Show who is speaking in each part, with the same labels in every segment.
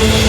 Speaker 1: என்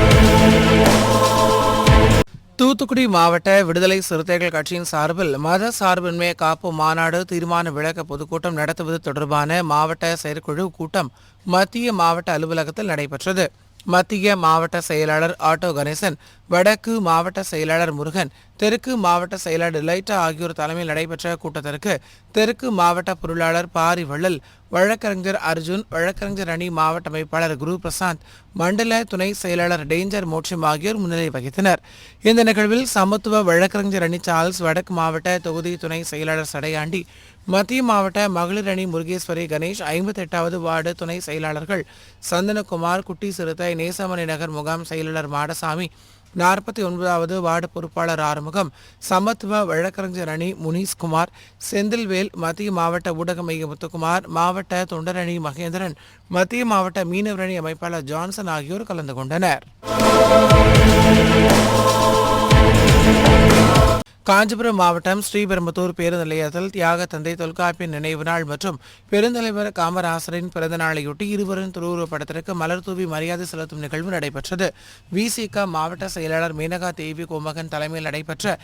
Speaker 2: தூத்துக்குடி மாவட்ட விடுதலை சிறுத்தைகள் கட்சியின் சார்பில் மத சார்பின்மையை காப்பு மாநாடு தீர்மான விளக்க பொதுக்கூட்டம் நடத்துவது தொடர்பான மாவட்ட செயற்குழு கூட்டம் மத்திய மாவட்ட அலுவலகத்தில் நடைபெற்றது. மத்திய மாவட்ட செயலாளர் ஆட்டோ கணேசன் வடக்கு மாவட்ட செயலாளர் முருகன் தெற்கு மாவட்ட செயலாளர் லைட்டா ஆகியோர் தலைமையில் நடைபெற்ற கூட்டத்திற்கு தெற்கு மாவட்ட பொருளாளர் பாரி வள்ளல் வழக்கறிஞர் அர்ஜுன் வழக்கறிஞர் அணி மாவட்ட அமைப்பாளர் குரு பிரசாந்த் மண்டல துணை செயலாளர் டேஞ்சர் மோட்சம் ஆகியோர் முன்னிலை வகித்தனர். இந்த நிகழ்வில் சமத்துவ வழக்கறிஞர் அணி சார்ல்ஸ் வடக்கு மாவட்ட தொகுதி துணை செயலாளர் சடையாண்டி மத்திய மாவட்ட மகளிர் அணி முருகேஸ்வரி கணேஷ் ஐம்பத்தி எட்டாவது வார்டு துணை செயலாளர்கள் சந்தனகுமார் குட்டி சிறுத்தை நேசமணி நகர் முகாம் செயலாளர் மாடசாமி நாற்பத்தி ஒன்பதாவது வார்டு பொறுப்பாளர் ஆறுமுகம் சமத்துவ வழக்கறிஞர் அணி முனீஸ்குமார் செந்தில்வேல் மத்திய மாவட்ட ஊடக மைய முத்துக்குமார் மாவட்ட தொண்டரணி மகேந்திரன் மத்திய மாவட்ட மீனவரணி அமைப்பாளர் ஜான்சன் ஆகியோர் கலந்து கொண்டனர். காஞ்சிபுரம் மாவட்டம் ஸ்ரீபெரும்புத்தூர் பேருந்து நிலையத்தில் தியாக தந்தை தொல்காப்பியன் நினைவு நாள் மற்றும் பெருந்தலைவர் காமராசரின் பிறந்த நாளையொட்டி இருவரின் திருவுருவப்படத்திற்கு மலர் தூவி மரியாதை செலுத்தும் நிகழ்வு நடைபெற்றது. விசிக மாவட்ட செயலாளர் மேனகா தேவி கோமகன் தலைமையில் நடைபெற்ற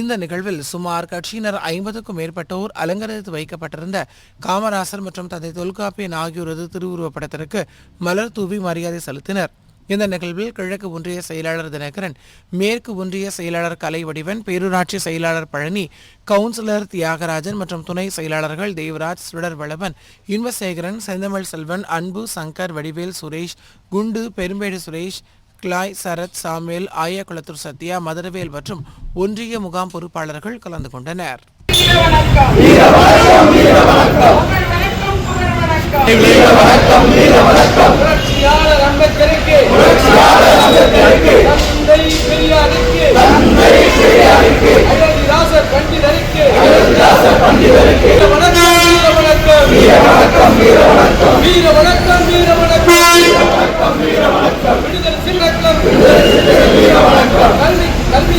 Speaker 2: இந்த நிகழ்வில் சுமார் கட்சியினர் ஐம்பதுக்கும் மேற்பட்டோர் அலங்கரித்து வைக்கப்பட்டிருந்த காமராசர் மற்றும் தந்தை தொல்காப்பியன் ஆகியோரது திருவுருவப்படத்திற்கு மலர் தூவி மரியாதை செலுத்தினர். இந்த நிகழ்வில் கிழக்கு ஒன்றிய செயலாளர் தினகரன் மேற்கு ஒன்றிய செயலாளர் கலைவடிவன் பேரூராட்சி செயலாளர் பழனி கவுன்சிலர் தியாகராஜன் மற்றும் துணை செயலாளர்கள் தேவராஜ் சுடர் வளவன் இன்பசேகரன் செந்தமிழ் செல்வன் அன்பு சங்கர் வடிவேல் சுரேஷ் குண்டு பெரும்பேடு சுரேஷ் கிளாய் சரத் சாமுவேல் ஆயக்குளத்தூர் சத்யா மதுரவேல் மற்றும் ஒன்றிய முகாம் பொறுப்பாளர்கள் கலந்து கொண்டனர்.
Speaker 3: புரட்சியாளர் அம்பேத்கருக்கு. தந்தை பெரியாருக்கு. அயோத்திதாசர் பண்டிதருக்கு. வீர வணக்கம் வீர வணக்கம். வீர வணக்கம் வீர வணக்கம். வீர வணக்கம் வீர வணக்கம். விடுதலை சிறக்கம் கல்வி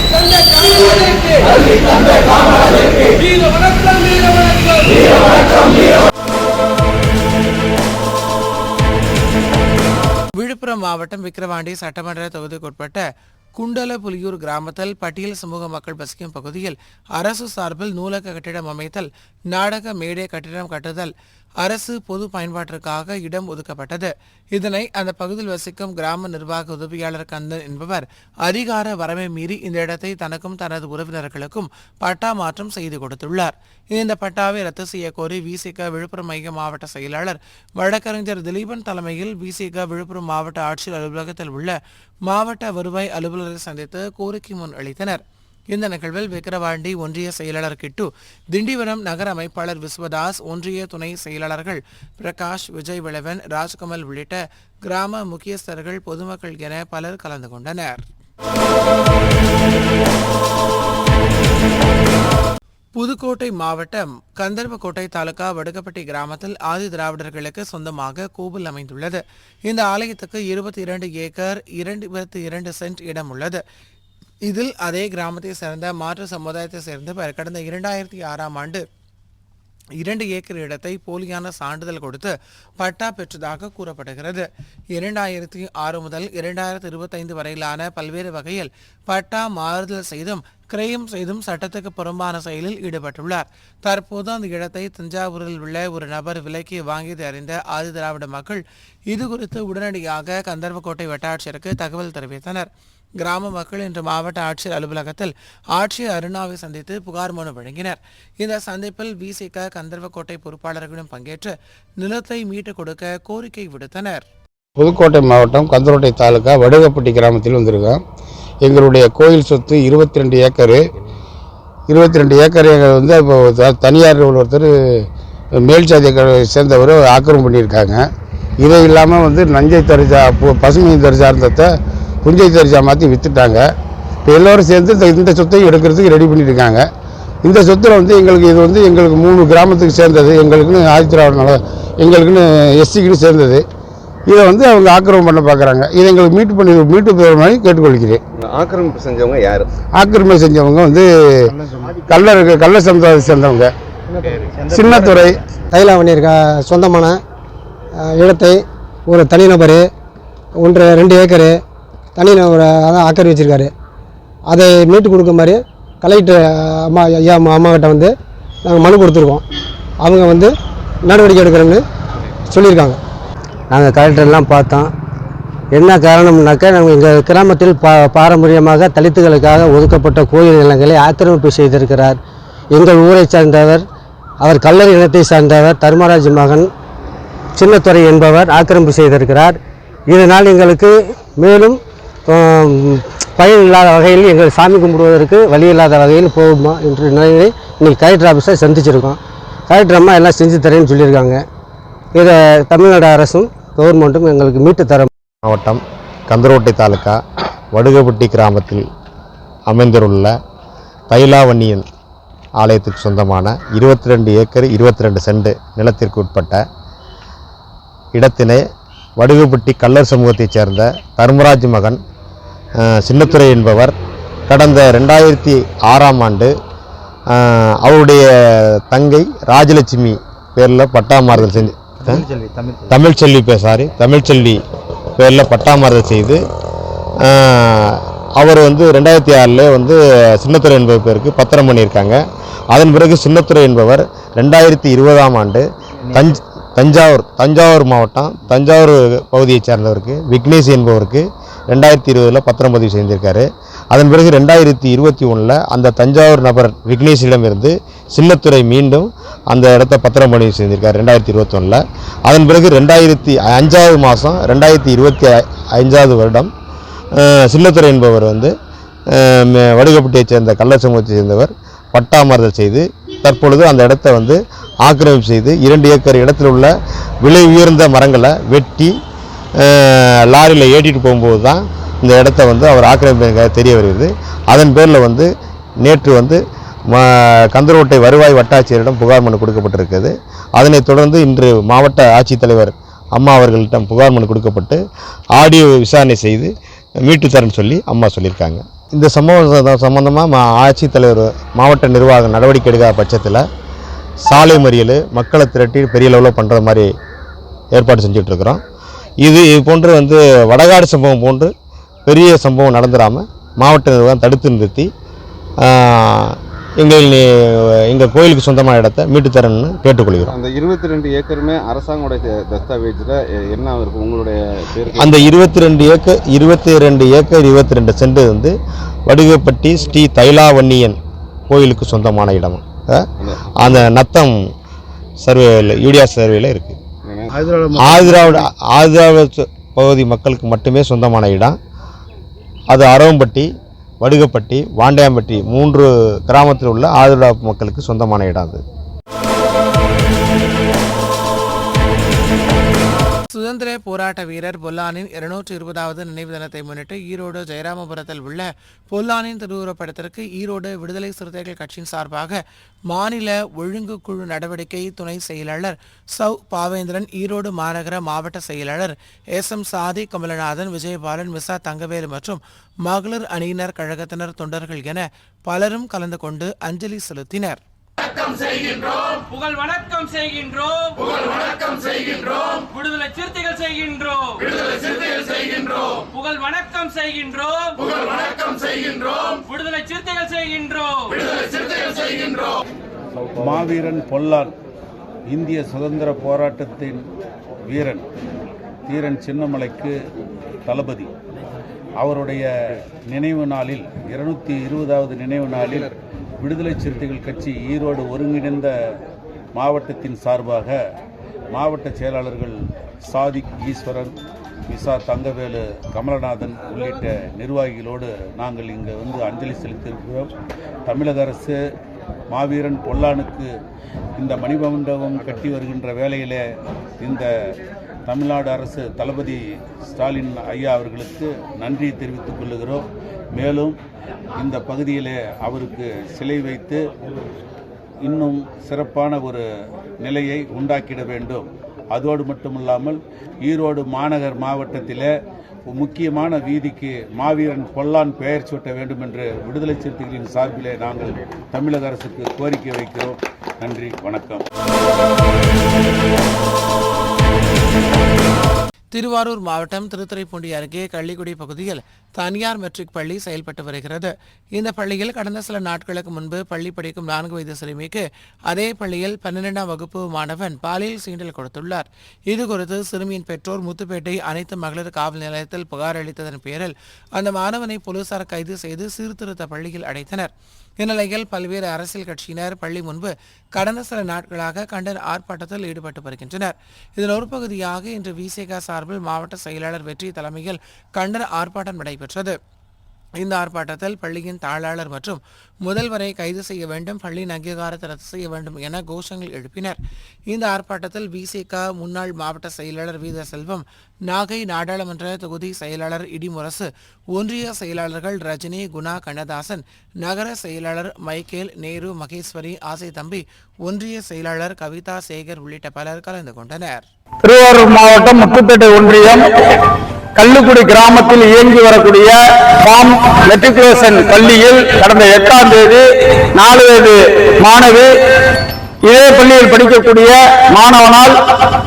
Speaker 3: கல்வி தந்தை காமராஜருக்கு. வீர
Speaker 2: விழுப்புரம் மாவட்டம் விக்கிரவாண்டி சட்டமன்ற தொகுதிக்குட்பட்ட குண்டல புலியூர் கிராமத்தில் பட்டியல் சமூக மக்கள் வசிக்கும் பகுதியில் அரசு சார்பில் நூலக கட்டிடம் அமைத்தல் நாடக மேடை கட்டிடம் கட்டுதல் அரசு பொது பயன்பாட்டிற்காக இடம் ஒதுக்கப்பட்டது. இதனை அந்த பகுதியில் வசிக்கும் கிராம நிர்வாக உதவியாளர் கந்தன் என்பவர் அதிகார வரம்பை மீறி இந்த இடத்தை தனக்கும் தனது உறவினர்களுக்கும் பட்டா மாற்றம் செய்து கொடுத்துள்ளார். இந்த பட்டாவை ரத்து செய்ய கோரி விசிக விழுப்புரம் மைய மாவட்ட செயலாளர் வழக்கறிஞர் திலீபன் தலைமையில் விசிக விழுப்புரம் மாவட்ட ஆட்சியர் அலுவலகத்தில் உள்ள மாவட்ட வருவாய் அலுவலரை சந்தித்து கோரிக்கை முன் அளித்தனர். இந்த நிகழ்வில் விக்கிரவாண்டி ஒன்றிய செயலாளர் கிட்டு திண்டிவனம் நகர அமைப்பாளர் விஸ்வதாஸ் ஒன்றிய துணை செயலாளர்கள் பிரகாஷ் விஜய் விளவன் ராஜ்கமல் உள்ளிட்ட கிராம முக்கியஸ்தர்கள் பொதுமக்கள் என பலர் கலந்து கொண்டனர். புதுக்கோட்டை மாவட்டம் கந்தர்வக்கோட்டை தாலுகா வடுகப்பட்டி கிராமத்தில் ஆதி திராவிடர்களுக்கு சொந்தமாக கோவில் அமைந்துள்ளது. இந்த ஆலயத்துக்கு இருபத்தி இரண்டு ஏக்கர் இரண்டு இருபத்தி இரண்டு சென்ட் இடம் உள்ளது. இதில் அதே கிராமத்தை சேர்ந்த மாற்று சமுதாயத்தை சேர்ந்தவர் கடந்த இரண்டாயிரத்தி ஆறாம் ஆண்டு இரண்டு ஏக்கர் இடத்தை போலியான சான்றிதழ் கொடுத்து பட்டா பெற்றதாக கூறப்படுகிறது. இரண்டாயிரத்தி ஆறு முதல் இரண்டாயிரத்தி இருபத்தைந்து வரையிலான பல்வேறு வகையில் பட்டா மாறுதல் செய்தும் கிரயம் செய்தும் சட்டத்துக்கு புறம்பான செயலில் ஈடுபட்டுள்ளார். தற்போது அந்த இடத்தை தஞ்சாவூரில் உள்ள ஒரு நபர் விலைக்கு வாங்கியதை அறிந்த ஆதி திராவிட மக்கள் இது குறித்து உடனடியாக கந்தர்வக்கோட்டை வட்டாட்சியருக்கு தகவல் தெரிவித்தனர். கிராம மக்கள் இன்று மாவட்ட ஆட்சியர் அலுவலகத்தில் ஆட்சியர் அருணாவை சந்தித்து புகார் மனு வழங்கினர். இந்த சந்திப்பில் விசிக கந்தர்வக்கோட்டை பொறுப்பாளர்களும் பங்கேற்று நிலத்தை மீட்டுக் கொடுக்க கோரிக்கை விடுத்தனர்.
Speaker 4: புதுக்கோட்டை மாவட்டம் கந்தரோட்டை தாலுக்கா வடுகப்பட்டி கிராமத்தில் வந்திருக்கோம். எங்களுடைய கோயில் சொத்து இருபத்தி ரெண்டு ஏக்கரு. இருபத்தி ரெண்டு ஏக்கர் எங்கள் வந்து இப்போ தனியார் ஒருத்தர் மேல் சாதியை சேர்ந்தவர் ஆக்கிரமம் பண்ணியிருக்காங்க. இதை இல்லாமல் வந்து நஞ்சை தரிசா பு- பசுமை தரிசார்ந்தத்தை புஞ்சை தரிசா மாற்றி விற்றுட்டாங்க இப்போ எல்லோரும் சேர்ந்து இந்த- இந்த சொத்தையும் எடுக்கிறதுக்கு ரெடி பண்ணியிருக்காங்க இந்த சொத்தில் வந்து எங்களுக்கு இது வந்து எங்களுக்கு மூணு கிராமத்துக்கு சேர்ந்தது. எங்களுக்குன்னு ஆதித்திராவிட நல எங்களுக்குன்னு எஸ்சிக்குன்னு சேர்ந்தது. இதை வந்து அவங்க ஆக்கிரமம் பண்ண பார்க்குறாங்க இதை எங்களுக்கு மீட்டு பண்ணி மீட்டு பெற மாதிரி கேட்டுக்கொள்கிறேன்.
Speaker 5: ஆக்கிரமிப்பு செஞ்சவங்க யாரு?
Speaker 4: ஆக்கிரமிப்பு செஞ்சவங்க வந்து கள்ளர் கள்ள சமுதாயத்தை சேர்ந்தவங்க. சின்னத்துறை.
Speaker 6: தைலாவணியர் சொந்தமான அஹ், இடத்தை ஒரு தனிநபர் ஒன்று ரெண்டு ஏக்கரு தனிநபர் அதான் ஆக்கிரமி வச்சுருக்காரு. அதை மீட்டு கொடுக்க மாதிரி கலெக்டர் அம்மா ஐயா அம்மா அம்மாக்கிட்ட வந்து நாங்கள் மனு கொடுத்துருக்கோம். அவங்க வந்து நடவடிக்கை எடுக்கிறேன்னு சொல்லியிருக்காங்க. நாங்கள் கலெக்டர்லாம் பார்த்தோம். என்ன காரணம்னாக்கா நாங்கள் எங்கள் கிராமத்தில் பா பாரம்பரியமாக தலித்துகளுக்காக ஒதுக்கப்பட்ட கோயில் நிலங்களை ஆக்கிரமிப்பு செய்திருக்கிறார். எங்கள் ஊரை சார்ந்தவர் அவர் கல்லர் இனத்தை சார்ந்தவர் தர்மராஜ் மகன் சின்னத்துறை என்பவர் ஆக்கிரமிப்பு செய்திருக்கிறார். இதனால் எங்களுக்கு மேலும் பயன் இல்லாத வகையில் எங்கள் சாமி கும்பிடுவதற்கு வழி இல்லாத வகையில் போகுமா என்ற நிலையை இன்றைக்கி கலெக்டர் ஆஃபீஸை சந்திச்சிருக்கோம். கலெக்டர் அம்மா எல்லாம் செஞ்சு தரேன்னு சொல்லியிருக்காங்க. இதை தமிழ்நாடு அரசும் கவர்மெண்ட்டும் எங்களுக்கு மீட்டு தர
Speaker 5: மாவட்டம் கந்தரோட்டை தாலுக்கா வடுகப்பட்டி கிராமத்தில் அமைந்துள்ள தைலாவண்ணியன் ஆலயத்துக்கு சொந்தமான இருபத்தி ரெண்டு ஏக்கர் இருபத்தி ரெண்டு சென்ட் நிலத்திற்கு உட்பட்ட இடத்தினை வடுகுப்பட்டி கல்லர் சமூகத்தைச் சேர்ந்த தர்மராஜ் மகன் அஹ், சின்னத்துரை என்பவர். கடந்த ரெண்டாயிரத்தி ஆறாம் ஆண்டு அவருடைய தங்கை ராஜலட்சுமி பேரில் பட்டா மாறுதல் செஞ்சு தமிழ்ச்செல்வி பே சாரி தமிழ்ச்செல்வி பேரில் பட்டா மாறுதல் செய்து அவர் வந்து ரெண்டாயிரத்தி ஆறில் வந்து சின்னத்துறை என்பவர் பேருக்கு பத்திரம் பண்ணியிருக்காங்க. அதன் பிறகு சின்னத்துறை என்பவர் ரெண்டாயிரத்தி இருபதாம் ஆண்டு தஞ்ச் தஞ்சாவூர் தஞ்சாவூர் மாவட்டம் தஞ்சாவூர் பகுதியைச் சேர்ந்தவருக்கு விக்னேஷ் என்பவருக்கு ரெண்டாயிரத்தி இருபதில் பத்திரம் பதிவு செய்திருக்காரு. அதன் பிறகு ரெண்டாயிரத்தி இருபத்தி ஒன்றில் அந்த தஞ்சாவூர் நபர் விக்னேஷிடமிருந்து சின்னத்துறை மீண்டும் அந்த இடத்த பத்திரம் பதிவு செய்திருக்காரு ரெண்டாயிரத்தி இருபத்தொன்னில் அதன் பிறகு ரெண்டாயிரத்தி அஞ்சாவது மாதம் ரெண்டாயிரத்தி இருபத்தி அஞ்சாவது வருடம் சின்னத்துறை என்பவர் வந்து வடுகப்பட்டியைச் சேர்ந்த கள்ளர் சமூகத்தைச் சேர்ந்தவர் பட்டாமறுதல் செய்து தற்பொழுது அந்த இடத்த வந்து ஆக்கிரமிப்பு செய்து இரண்டு ஏக்கர் இடத்தில் உள்ள விலை உயர்ந்த மரங்களை வெட்டி லாரியில் ஏற்றிட்டு போகும்போது தான் இந்த இடத்த வந்து அவர் ஆக்கிரமிப்பு தெரிய வருகிறது. அதன் பேரில் வந்து நேற்று வந்து ம கந்தரோட்டை வருவாய் வட்டாட்சியரிடம் புகார் மனு கொடுக்கப்பட்டிருக்கிறது. அதனைத் தொடர்ந்து இன்று மாவட்ட ஆட்சித்தலைவர் அம்மா அவர்களிடம் புகார் மனு கொடுக்கப்பட்டு ஆடியோ விசாரணை செய்து மீட்டு தரேன்னு சொல்லி அம்மா சொல்லியிருக்காங்க. இந்த சம்பவம் சம்பந்தமாக மா ஆட்சித்தலைவர் மாவட்ட நிர்வாகம் நடவடிக்கை எடுக்காத பட்சத்தில் சாலை மறியல் மக்களை திரட்டி பெரிய லெவலில் பண்ணுற மாதிரி ஏற்பாடு செஞ்சுட்டு இருக்கிறோம் இது இது போன்று வந்து வடகாடு சம்பவம் போன்று பெரிய சம்பவம் நடந்துடாமல் மாவட்ட நிர்வாகம் தடுத்து நிறுத்தி எங்கள் எங்கள் கோயிலுக்கு சொந்தமான இடத்த மீட்டு தரேன்னு கேட்டுக்கொள்கிறோம்.
Speaker 7: அந்த இருபத்தி ரெண்டு ஏக்கருமே அரசாங்கோடைய தஸ்தாவேஜில் என்ன இருக்கும் உங்களுடைய
Speaker 5: அந்த இருபத்தி ரெண்டு ஏக்கர் இருபத்தி ரெண்டு ஏக்கர் இருபத்தி ரெண்டு சென்ட் வந்து வடுகப்பட்டி ஸ்ரீ தைலாவண்ணியன் கோயிலுக்கு சொந்தமான இடம்? அந்த நத்தம் சர்வேல யூடியா சர்வேல இருக்குது ஆதிராவிட ஆதிராவிட பகுதி மக்களுக்கு மட்டுமே சொந்தமான இடம். அது அரவம்பட்டி வடுகப்பட்டி வாண்டியாம்பட்டி மூன்று கிராமத்தில் உள்ள ஆதிராவிட மக்களுக்கு சொந்தமான இடம் அது.
Speaker 2: சுதந்திர போராட்ட வீரர் பொல்லானின் இருநூற்றி இருபதாவது நினைவு தினத்தை முன்னிட்டு ஈரோடு ஜெயராமபுரத்தில் உள்ள பொல்லானின் திருவுருவப்படத்திற்கு ஈரோடு விடுதலை சிறுத்தைகள் கட்சியின் சார்பாக மாநில ஒழுங்கு குழு நடவடிக்கை துணை செயலாளர் சௌ பாவேந்திரன் ஈரோடு மாநகர மாவட்ட செயலாளர் எஸ் எம் சாதி கமலநாதன் விஜயபாலன் மிசா தங்கவேலு மற்றும் மகளிர் அணியினர் கழகத்தினர் தொண்டர்கள் என பலரும் கலந்து கொண்டு அஞ்சலி செலுத்தினர்.
Speaker 1: வணக்கம் செய்கின்றோம்.
Speaker 3: புகழ் வணக்கம் செய்கின்றோம்.
Speaker 1: புகழ் வணக்கம் செய்கின்றோம்.
Speaker 3: விடுதலை சிறுத்தைகள் செய்கின்றோம்.
Speaker 1: விடுதலை சிறுத்தைகள் செய்கின்றோம்.
Speaker 3: புகழ் வணக்கம் செய்கின்றோம்.
Speaker 1: புகழ் வணக்கம் செய்கின்றோம்.
Speaker 3: விடுதலை சிறுத்தைகள் செய்கின்றோம்.
Speaker 1: விடுதலை சிறுத்தைகள் செய்கின்றோம்.
Speaker 8: மாவீரன் பொல்லான் இந்திய சுதந்திர போராட்டத்தின் வீரன் தீரன் சின்னமலைக்கு தளபதி. அவருடைய நினைவு நாளில் இருநூத்தி இருபதாவது நினைவு நாளில் விடுதலை சிறுத்தைகள் கட்சி ஈரோடு ஒருங்கிணைந்த மாவட்டத்தின் சார்பாக மாவட்ட செயலாளர்கள் சாதிக் ஈஸ்வரன் விசா தங்கவேலு கமலநாதன் உள்ளிட்ட நிர்வாகிகளோடு நாங்கள் இங்கே வந்து அஞ்சலி செலுத்தியிருக்கிறோம். தமிழக அரசு மாவீரன் பொல்லானுக்கு இந்த மணிமண்டபம் கட்டி வருகின்ற வேளையிலே இந்த தமிழ்நாடு அரசு தளபதி ஸ்டாலின் ஐயா அவர்களுக்கு நன்றி தெரிவித்துக் கொள்ளுகிறோம். மேலும் இந்த பகுதியிலே அவருக்கு சிலை வைத்து இன்னும் சிறப்பான ஒரு நிலையை உண்டாக்கிட வேண்டும். அதோடு மட்டுமல்லாமல் ஈரோடு மாநகர் மாவட்டத்திலே முக்கியமான வீதிக்கு மாவீரன் பொல்லான் பெயர் சூட்ட வேண்டும் என்று விடுதலை சிறுத்தைகளின் சார்பிலே நாங்கள் தமிழக அரசுக்கு கோரிக்கை வைக்கிறோம். நன்றி வணக்கம்.
Speaker 2: திருவாரூர் மாவட்டம் திருத்துறைப்பூண்டி அருகே கள்ளிக்குடி பகுதியில் தனியார் மெட்ரிக் பள்ளி செயல்பட்டு வருகிறது. இந்த பள்ளியில் கடந்த சில நாட்களுக்கு முன்பு பள்ளி படிக்கும் நான்கு வயது சிறுமிக்கு அதே பள்ளியில் பன்னிரெண்டாம் வகுப்பு மாணவன் பாலியல் சீண்டல் கொடுத்துள்ளார். இதுகுறித்து சிறுமியின் பெற்றோர் முத்துப்பேட்டை அனைத்து மகளிர் காவல் நிலையத்தில் புகார் அளித்ததன் பேரில் அந்த மாணவனை போலீசார் கைது செய்து சீர்திருத்த பள்ளியில் அடைத்தனர். இந்நிலையில் பல்வேறு அரசியல் கட்சியினர் பள்ளி முன்பு கடந்த சில நாட்களாக கண்டன ஆர்ப்பாட்டத்தில் ஈடுபட்டு வருகின்றனர். இதன் ஒரு பகுதியாக இன்று விசேகா சார்பில் மாவட்ட செயலாளர் வெற்றி தலைமையில் கண்டன ஆர்ப்பாட்டம் நடைபெற்றது. இந்த ஆர்ப்பாட்டத்தில் பள்ளியின் தாளாளர் மற்றும் முதல்வரை கைது செய்ய வேண்டும் பள்ளியின் அங்கீகாரத்தை ரத்து செய்ய வேண்டும் என கோஷங்கள் எழுப்பினர். இந்த ஆர்ப்பாட்டத்தில் விசிக முன்னாள் மாவட்ட செயலாளர் வீத செல்வம் நாகை நாடாளுமன்ற தொகுதி செயலாளர் இடிமுரசு ஒன்றிய செயலாளர்கள் ரஜினி குணா கண்ணதாசன் நகர செயலாளர் மைக்கேல் நேரு மகேஸ்வரி ஆசை தம்பி ஒன்றிய செயலாளர் கவிதா சேகர் உள்ளிட்ட பலர் கலந்து கொண்டனர்.
Speaker 9: திருவாரூர் மாவட்டம் முத்துப்பேட்டை ஒன்றியம் கள்ளுக்குடி கிராமத்தில் இயங்கி வரக்கூடிய ஃபார்ம் மெட்ரிகுலேஷன் பள்ளியில் கடந்த எட்டாம் தேதி நாலு வயது மாணவி இதே பள்ளியில் படிக்கக்கூடிய மாணவனால்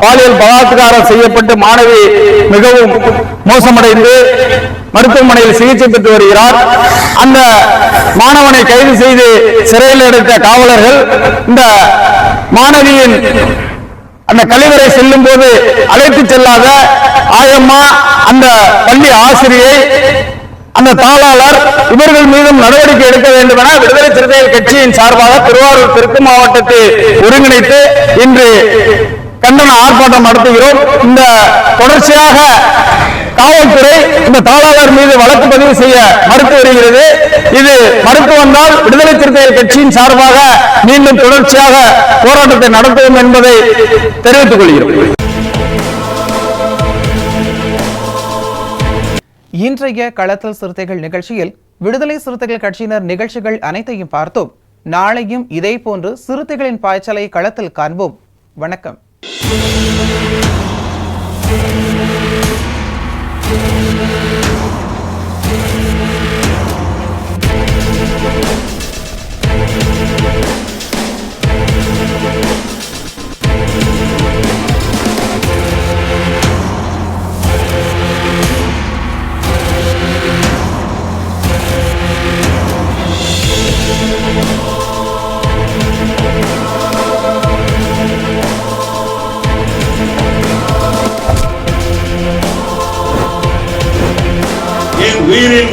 Speaker 9: பாலியல் பலாத்காரம் செய்யப்பட்டு மாணவி மிகவும் மோசமடைந்து மருத்துவமனையில் சிகிச்சை பெற்று வருகிறார். அந்த மாணவனை கைது செய்து சிறையில் எடுத்த காவலர்கள் இந்த மாணவியின் அந்த கழிவறை செல்லும் போது அழைத்து செல்லாத ஆயம்மா அந்த பள்ளி ஆசிரியை அந்த தாளாளர் இவர்கள் மீதும் நடவடிக்கை எடுக்க வேண்டும் என விடுதலை சிறுத்தைகள் கட்சியின் சார்பாக திருவாரூர் தெற்கு மாவட்டத்தை ஒருங்கிணைத்து இன்று கண்டன ஆர்ப்பாட்டம் நடத்துகிறோம். இந்த தொடர்ச்சியாக காவல்துறை இந்த தாளாளர் மீது வழக்கு பதிவு செய்ய மறுத்து வருகிறது. இது மறுத்து வந்தால் விடுதலை சிறுத்தைகள் கட்சியின் சார்பாக மீண்டும் தொடர்ச்சியாக போராட்டத்தை நடத்துவோம் என்பதை தெரிவித்துக் கொள்கிறோம்.
Speaker 2: இன்றைய களத்தல் சிறுத்தைகள் நிகழ்ச்சியில் விடுதலை சிறுத்தைகள் கட்சியினர் நிகழ்ச்சிகள் அனைத்தையும் பார்த்தோம். நாளையும் இதே போன்று சிறுத்தைகளின் பாய்ச்சலை களத்தில் காண்போம். வணக்கம்.